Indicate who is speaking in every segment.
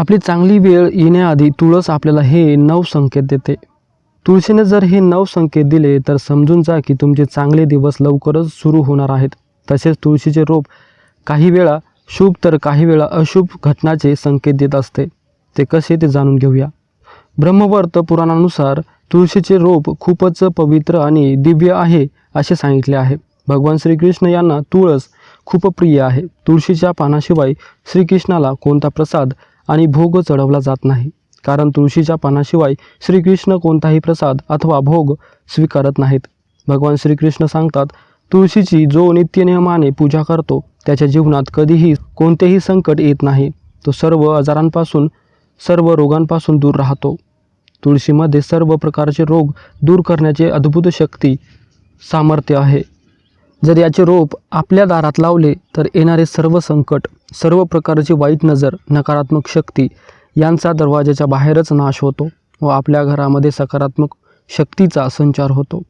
Speaker 1: आपली चांगली वेळ येण्याआधी तुळस आपल्याला हे नऊ संकेत देते. तुळशीने जर हे नऊ संकेत दिले तर समजून जा की तुमचे चांगले दिवस लवकरच सुरू होणार आहेत. तसेच तुळशीचे रोप काही वेळा शुभ तर काही वेळा अशुभ घटनाचे संकेत देत असते. ते कसे ते जाणून घेऊया. ब्रह्मवर्त पुराणानुसार तुळशीचे रोप खूपच पवित्र आणि दिव्य आहे असे सांगितले आहे. भगवान श्रीकृष्ण यांना तुळस खूप प्रिय आहे. तुळशीच्या पानाशिवाय श्रीकृष्णाला कोणता प्रसाद आणि भोग चढवला जात नाही. कारण तुळशीच्या पानाशिवाय श्रीकृष्ण कोणताही प्रसाद अथवा भोग स्वीकारत नाहीत. भगवान श्रीकृष्ण सांगतात तुळशीची जो नित्यनियमाने पूजा करतो त्याच्या जीवनात कधीही कोणतेही संकट येत नाही. तो सर्व आजारांपासून सर्व रोगांपासून दूर राहतो. तुळशीमध्ये सर्व प्रकारचे रोग दूर करण्याचे अद्भुत शक्ती सामर्थ्य आहे. जर याचे रोप आपल्या दारात लावले तर येणारे सर्व संकट सर्व प्रकारची वाईट नजर नकारात्मक शक्ती यांचा दरवाजाच्या बाहेरच नाश होतो व आपल्या घरामध्ये सकारात्मक शक्तीचा संचार होतो.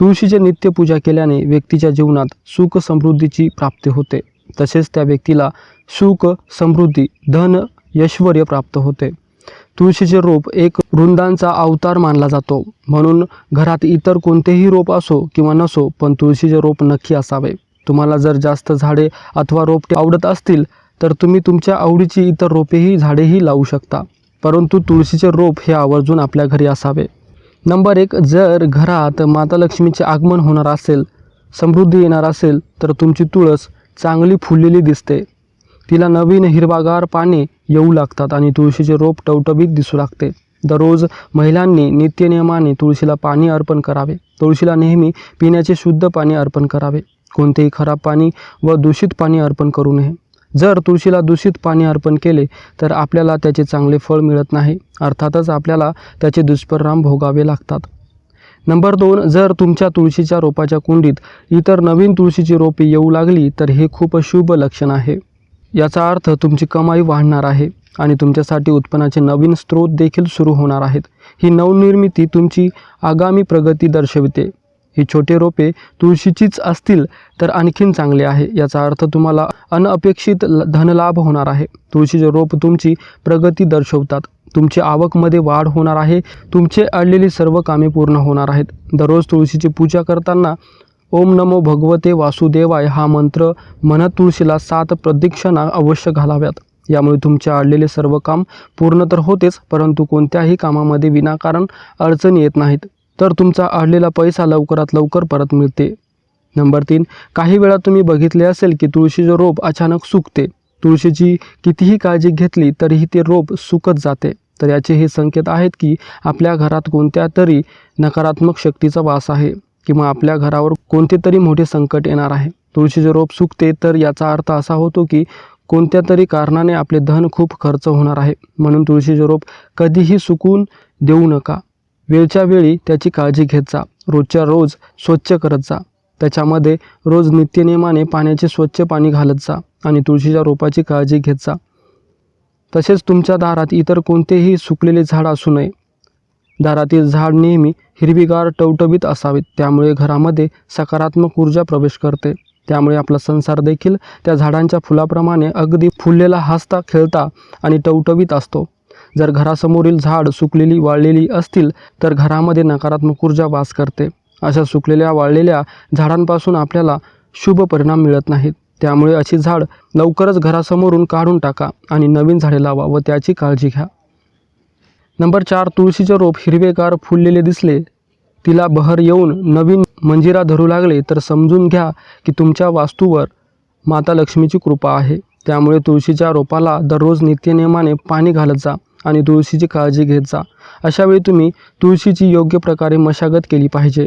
Speaker 1: तुळशीचे नित्यपूजा केल्याने व्यक्तीच्या जीवनात सुख समृद्धीची प्राप्ती होते. तसेच त्या व्यक्तीला सुख समृद्धी धन ऐश्वर्य प्राप्त होते. तुळशीचे रोप एक वृंदांचा अवतार मानला जातो. म्हणून घरात इतर कोणतेही रोप असो किंवा नसो पण तुळशीचे रोप नक्की असावे. तुम्हाला जर जास्त झाडे अथवा रोपटे आवडत असतील तर तुम्ही तुमच्या आवडीची इतर रोपेही झाडेही लावू शकता. परंतु तुळशीचे रोप हे आवर्जून आपल्या घरी असावे. नंबर एक जर घरात माता लक्ष्मीचे आगमन होणार असेल समृद्धी येणार असेल तर तुमची तुळस चांगली फुललेली दिसते. तिला नवीन हिरवागार पाने येऊ लागतात आणि तुळशीचे रोप टवटवीत दिसू लागते. दररोज महिलांनी नित्यनियमाने तुळशीला पाणी अर्पण करावे. तुळशीला नेहमी पिण्याचे शुद्ध पाणी अर्पण करावे. कोणतेही खराब पाणी व दूषित पाणी अर्पण करू नये. जर तुळशीला दूषित पाणी अर्पण केले तर आपल्याला त्याचे चांगले फळ मिळत नाही. अर्थातच आपल्याला त्याचे दुष्परिणाम भोगावे लागतात. नंबर दोन जर तुमच्या तुळशीच्या रोपाच्या कुंडीत इतर नवीन तुळशीची रोपे येऊ लागली तर हे खूप शुभ लक्षण आहे. याचा अर्थ तुमची कमाई वाढणार आहे आणि तुमच्यासाठी उत्पन्नाचे नवीन स्रोत देखील सुरू होणार आहेत. ही नवनिर्मिती तुमची आगामी प्रगती दर्शविते. ही छोटे रोपे तुळशीचीच असतील तर आणखीन चांगले आहे. याचा अर्थ तुम्हाला अनअपेक्षित ल- धनलाभ होणार आहे. तुळशीचे रोप तुमची प्रगती दर्शवतात. तुमची आवकमध्ये वाढ होणार आहे. तुमचे अडलेली सर्व कामे पूर्ण होणार आहेत. दररोज तुळशीची पूजा करताना ओम नमो भगवते वासुदेवाय हा मंत्र मनात तुळशीला सात प्रदक्षिणा अवश्य घालाव्यात. यामुळे तुमचे अडलेले सर्व काम पूर्ण तर होतेच परंतु कोणत्याही कामामध्ये विनाकारण अडचणी येत नाहीत. तर तुमचा अडलेला पैसा लवकरात लवकर परत मिळते. नंबर तीन काही वेळा तुम्ही बघितले असेल की तुळशीचे रोप अचानक सुकते. तुळशीची कितीही काळजी घेतली तरीही ते रोप सुकत जाते. तर याचे हे संकेत आहेत की आपल्या घरात कोणत्या तरी नकारात्मक शक्तीचा वास आहे किंवा आपल्या घरावर कोणते तरी मोठे संकट येणार आहे. तुळशीचे रोप सुकते तर याचा अर्थ असा होतो की कोणत्या तरी कारणाने आपले धन खूप खर्च होणार आहे. म्हणून तुळशीचे रोप कधीही सुकून देऊ नका. वेळच्या वेळी त्याची काळजी घेत जा. रोजच्या रोज स्वच्छ करत जा. त्याच्यामध्ये रोज नित्यनियमाने पाण्याचे स्वच्छ पाणी घालत जा आणि तुळशीच्या रोपाची काळजी घेत जा. तसेच तुमच्या दारात इतर कोणतेही सुकलेले झाड असू नये. दारातील झाड नेहमी हिरवीगार टवटवीत असावेत. त्यामुळे घरामध्ये सकारात्मक ऊर्जा प्रवेश करते. त्यामुळे आपला संसार देखील त्या झाडांच्या फुलाप्रमाणे अगदी फुललेला हसता खेळता आणि टवटवीत असतो. जर घरासमोरील झाड सुकलेली वाळलेली असतील तर घरामध्ये नकारात्मक ऊर्जा वास करते. अशा सुकलेल्या वाळलेल्या झाडांपासून आपल्याला शुभ परिणाम मिळत नाहीत. त्यामुळे अशी झाड लवकरच घरासमोरून काढून टाका आणि नवीन झाडे लावा व त्याची काळजी घ्या. नंबर चार तुळशीचे रोप हिरवेगार फुललेले दिसले. तिला बहर येऊन नवीन मंजिरा धरू लागले तर समजून घ्या की तुमच्या वास्तूवर माता लक्ष्मीची कृपा आहे. त्यामुळे तुळशीच्या रोपाला दररोज नित्यनियमाने पाणी घालत जा. आणि तुळशीची काळजी घेत जा. अशावेळी तुम्ही तुळशीची योग्य प्रकारे मशागत केली पाहिजे.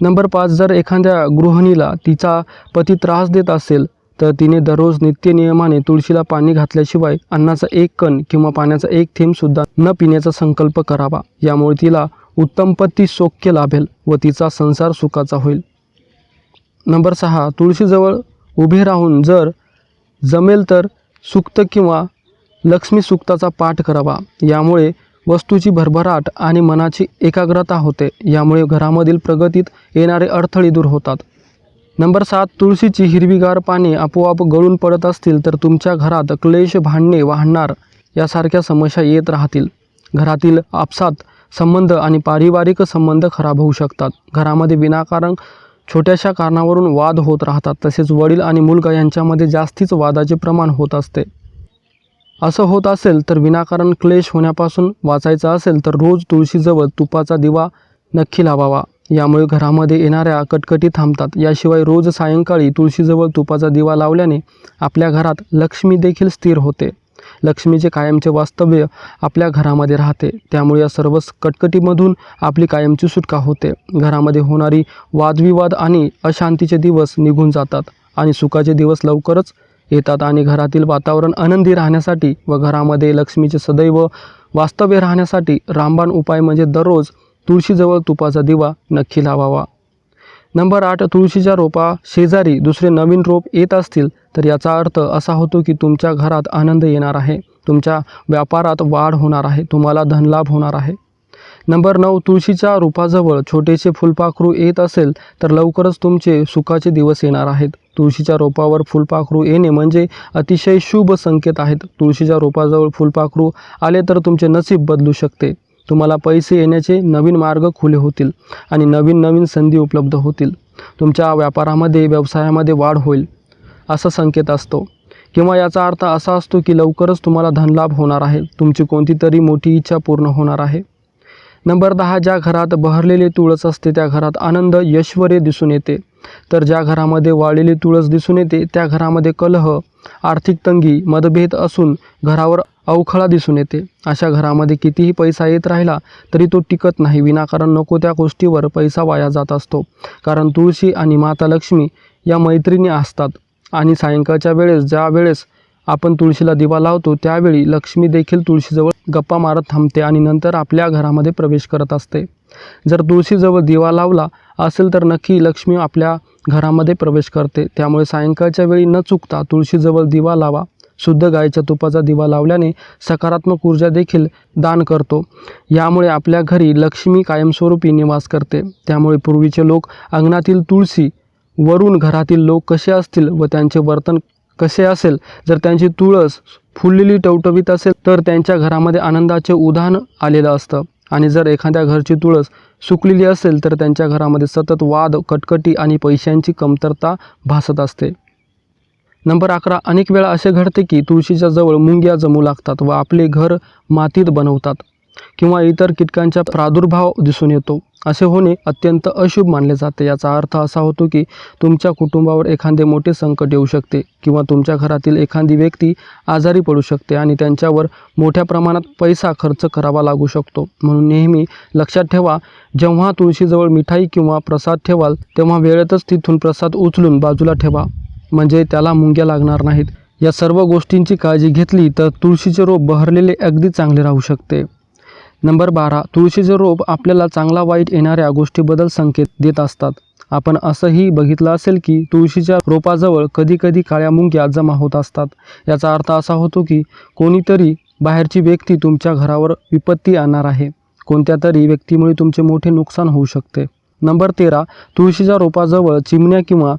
Speaker 1: नंबर पाच जर एखाद्या गृहिणीला तिचा पती त्रास देत असेल तर तिने दररोज नित्यनियमाने तुळशीला पाणी घातल्याशिवाय अन्नाचा एक कण किंवा पाण्याचा एक थेंबसुद्धा न पिण्याचा संकल्प करावा. यामुळे तिला उत्तम पती सौख्य लाभेल व तिचा संसार सुखाचा होईल. नंबर सहा तुळशीजवळ उभे राहून जर जमेल तर सुक्त किंवा लक्ष्मी सुक्ताचा पाठ करावा. यामुळे वस्तूची भरभराट आणि मनाची एकाग्रता होते. यामुळे घरामधील प्रगतीत येणारे अडथळे दूर होतात. नंबर सात तुळशीची हिरवीगार पाने आपोआप गळून पडत असतील तर तुमच्या घरात क्लेश भांडणे वाहणार यासारख्या समस्या येत राहतील. घरातील आपसात संबंध आणि पारिवारिक संबंध खराब होऊ शकतात. घरामध्ये विनाकारण छोट्याशा कारणावरून वाद होत राहतात. तसेच वडील आणि मुलगा यांच्यामध्ये जास्तीच वादाचे प्रमाण होत असते. असं होत असेल तर विनाकारण क्लेश होण्यापासून वाचायचं असेल तर रोज तुळशीजवळ तुपाचा दिवा नक्की लावावा. यामुळे घरामध्ये येणाऱ्या कटकटी थांबतात. याशिवाय रोज सायंकाळी तुळशीजवळ तुपाचा दिवा लावल्याने आपल्या घरात लक्ष्मी देखील स्थिर होते. लक्ष्मीचे कायमचे वास्तव्य आपल्या घरामध्ये राहते. त्यामुळे या सर्व कटकटीमधून आपली कायमची सुटका होते. घरामध्ये होणारी वादविवाद आणि अशांतीचे दिवस निघून जातात आणि सुखाचे दिवस लवकरच येतात आणि घरातील वातावरण आनंदी राहण्यासाठी व घरामध्ये लक्ष्मीचे सदैव वास्तव्य राहण्यासाठी रामबाण उपाय म्हणजे दररोज तुळशीजवळ तुपाचा दिवा नक्की लावावा. नंबर आठ तुळशीच्या रोपा शेजारी दुसरे नवीन रोप येत असतील तर याचा अर्थ असा होतो की तुमच्या घरात आनंद येणार आहे तुमच्या व्यापारात वाढ होणार आहे तुम्हाला धनलाभ होणार आहे. नंबर नऊ तुळशीच्या रोपाजवळ छोटेसे फुलपाखरू येत असेल तर लवकरच तुमचे सुखाचे दिवस येणार आहेत. तुळशीच्या रोपावर फुलपाखरू येणे म्हणजे अतिशय शुभ संकेत आहेत. तुळशीच्या रोपाजवळ फुलपाखरू आले तर तुमचे नसीब बदलू शकते. तुम्हाला पैसे येण्याचे नवीन मार्ग खुले होतील आणि नवीन नवीन संधी उपलब्ध होतील. तुमच्या व्यापारामध्ये व्यवसायामध्ये वाढ होईल असा संकेत असतो. किंवा याचा अर्थ असा असतो की लवकरच तुम्हाला धनलाभ होणार आहे. तुमची कोणती तरी मोठी इच्छा पूर्ण होणार आहे. नंबर दहा ज्या घरात बहरलेले तुळस असते त्या घरात आनंद ऐश्वर्य दिसून येते. तर ज्या घरामध्ये वाळलेली तुळस दिसून येते त्या घरामध्ये कलह आर्थिक तंगी मतभेद असून घरावर अवखळा दिसून येते. अशा घरामध्ये कितीही पैसा येत राहिला तरी तो टिकत नाही. विनाकारण नको त्या गोष्टीवर पैसा वाया जात असतो. कारण तुळशी आणि माता लक्ष्मी या मैत्रिणी असतात. आणि सायंकाळच्या वेळेस ज्या वेळेस आपण तुळशीला दिवा लावतो त्यावेळी लक्ष्मी देखील तुळशीजवळ गप्पा मारत थांबते आणि नंतर आपल्या घरामध्ये प्रवेश करत असते. जर तुळशीजवळ दिवा लावला असेल तर नक्की लक्ष्मी आपल्या घरामध्ये प्रवेश करते. त्यामुळे सायंकाळच्या वेळी न चुकता तुळशीजवळ दिवा लावा. शुद्ध गायीच्या तुपाचा दिवा लावल्याने सकारात्मक ऊर्जा देखील दान करतो. यामुळे आपल्या घरी लक्ष्मी कायमस्वरूपी निवास करते. त्यामुळे पूर्वीचे लोक अंगणातील तुळशी वरून घरातील लोक कसे असतील व त्यांचे वर्तन कसे असेल? जर त्यांची तुळस फुललेली टवटवीत असेल तर त्यांच्या घरामध्ये आनंदाचे उधाण आलेलं असतं. आणि जर एखाद्या घरची तुळस सुकलेली असेल तर त्यांच्या घरामध्ये सतत वाद कटकटी आणि पैशांची कमतरता भासत असते. नंबर अकरा अनेक वेळा असे घडते की तुळशीच्या जवळ मुंग्या जमू लागतात व आपले घर मातीत बनवतात किंवा इतर कीटकांचा प्रादुर्भाव दिसून येतो. असे होणे अत्यंत अशुभ मानले जाते. याचा अर्थ असा होतो की तुमच्या कुटुंबावर एखादे मोठे संकट येऊ शकते किंवा तुमच्या घरातील एखादी व्यक्ती आजारी पडू शकते आणि त्यांच्यावर मोठ्या प्रमाणात पैसा खर्च करावा लागू शकतो. म्हणून नेहमी लक्षात ठेवा जेव्हा तुळशीजवळ मिठाई किंवा प्रसाद ठेवाल तेव्हा वेळेतच तिथून प्रसाद उचलून बाजूला ठेवा. म्हणजे त्याला मुंग्या लागणार नाहीत. या सर्व गोष्टींची काळजी घेतली तर तुळशीचे रोप बहरलेले अगदी चांगले राहू शकते. नंबर बारा तुळशीचे रोप आपल्याला चांगला वाईट येणाऱ्या गोष्टीबद्दल संकेत देत असतात. आपण असंही बघितलं असेल की तुळशीच्या रोपाजवळ कधीकधी काळ्या मुंग्या जमा होत असतात. याचा अर्थ असा होतो की कोणीतरी बाहेरची व्यक्ती तुमच्या घरावर विपत्ती आणणार आहे. कोणत्या तरी व्यक्तीमुळे तुमचे मोठे नुकसान होऊ शकते. नंबर तेरा तुळशीच्या रोपाजवळ चिमण्या किंवा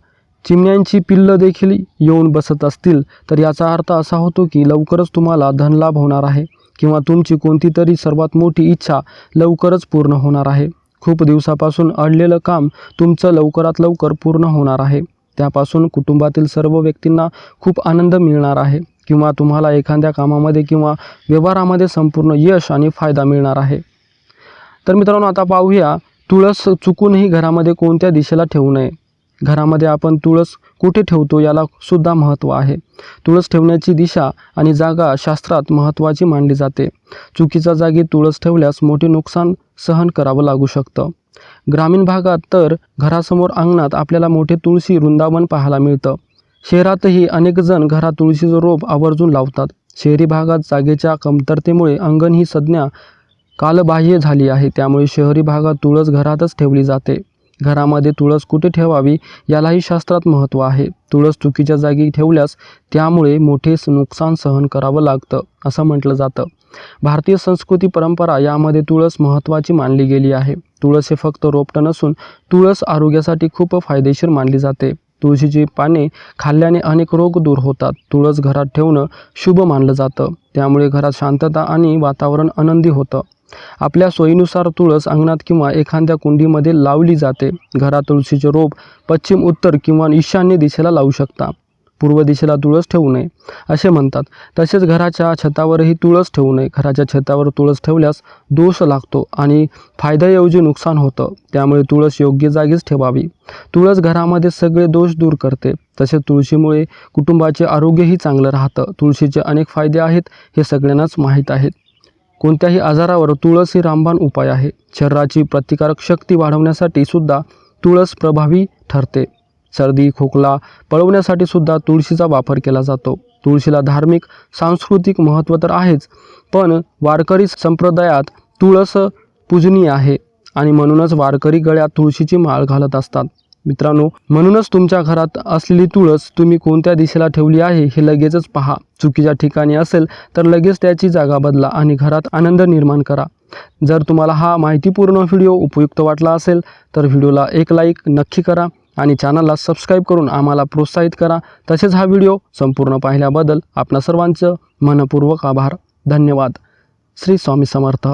Speaker 1: चिमण्यांची पिल्लं देखील येऊन बसत असतील तर याचा अर्थ असा होतो की लवकरच तुम्हाला धनलाभ होणार आहे. किंवा तुमची कोणती तरी सर्वात मोठी इच्छा लवकरच पूर्ण होणार आहे. खूप दिवसापासून अडलेलं काम तुमचं लवकरात लवकर पूर्ण होणार आहे. त्यापासून कुटुंबातील सर्व व्यक्तींना खूप आनंद मिळणार आहे किंवा तुम्हाला एखाद्या कामामध्ये किंवा व्यवहारामध्ये संपूर्ण यश आणि फायदा मिळणार आहे. तर मित्रांनो आता पाहूया तुळस चुकूनही घरामध्ये कोणत्या दिशेला ठेवू नये. घरामध्ये आपण तुळस कुठे ठेवतो याला सुद्धा महत्त्व आहे. तुळस ठेवण्याची दिशा आणि जागा शास्त्रात महत्त्वाची मानली जाते. चुकीच्या जागी तुळस ठेवल्यास मोठे नुकसान सहन करावं लागू शकतं. ग्रामीण भागात तर घरासमोर अंगणात आपल्याला मोठे तुळशी वृंदावन पाहायला मिळतं. शहरातही अनेकजण घरात तुळशीचं रोप आवर्जून लावतात. शहरी भागात जागेच्या कमतरतेमुळे अंगण ही संज्ञा कालबाह्य झाली आहे. त्यामुळे शहरी भागात तुळस घरातच ठेवली जाते. घरामध्ये तुळस कुठे ठेवावी यालाही शास्त्रात महत्त्व आहे. तुळस चुकीच्या जागी ठेवल्यास त्यामुळे मोठे नुकसान सहन करावं लागतं असं म्हटलं जातं. भारतीय संस्कृती परंपरा यामध्ये तुळस महत्त्वाची मानली गेली आहे. तुळस हे फक्त रोपटं नसून तुळस आरोग्यासाठी खूप फायदेशीर मानली जाते. तुळशीची पाने खाल्ल्याने अनेक रोग दूर होतात. तुळस घरात ठेवणं शुभ मानलं जातं. त्यामुळे घरात शांतता आणि वातावरण आनंदी होतं. आपल्या सोयीनुसार तुळस अंगणात किंवा एखाद्या कुंडीमध्ये लावली जाते. घरात तुळशीचे रोप पश्चिम उत्तर किंवा ईशान्य दिशेला लावू शकता. पूर्व दिशेला तुळस ठेवू नये असे म्हणतात. तसेच घराच्या छतावरही तुळस ठेवू नये. घराच्या छतावर तुळस ठेवल्यास दोष लागतो आणि फायद्याऐवजी नुकसान होतं. त्यामुळे तुळस योग्य जागीच ठेवावी. तुळस घरामध्ये सगळे दोष दूर करते. तसेच तुळशीमुळे कुटुंबाचे आरोग्यही चांगलं राहतं. तुळशीचे अनेक फायदे आहेत हे सगळ्यांनाच माहीत आहेत. कोणत्याही आजारावर तुळस ही रामबाण उपाय आहे. शरीराची प्रतिकारक शक्ती वाढवण्यासाठी सुद्धा तुळस प्रभावी ठरते. सर्दी खोकला पळवण्यासाठी सुद्धा तुळशीचा वापर केला जातो. तुळशीला धार्मिक सांस्कृतिक महत्त्व तर आहेच पण वारकरी संप्रदायात तुळस पूजनीय आहे आणि म्हणूनच वारकरी गळ्यात तुळशीची माळ घालत असतात. मित्रांनो म्हणूनच तुमच्या घरात असलेली तुळस तुम्ही कोणत्या दिशेला ठेवली आहे हे लगेचच पहा. चुकीच्या ठिकाणी असेल तर लगेच त्याची जागा बदला आणि घरात आनंद निर्माण करा. जर तुम्हाला हा माहितीपूर्ण व्हिडिओ उपयुक्त वाटला असेल तर व्हिडिओला एक लाईक नक्की करा आणि चॅनलला सबस्क्राईब करून आम्हाला प्रोत्साहित करा. तसेच हा व्हिडिओ संपूर्ण पाहिल्याबद्दल आपणा सर्वांचं मनपूर्वक आभार. धन्यवाद. श्री स्वामी समर्थ.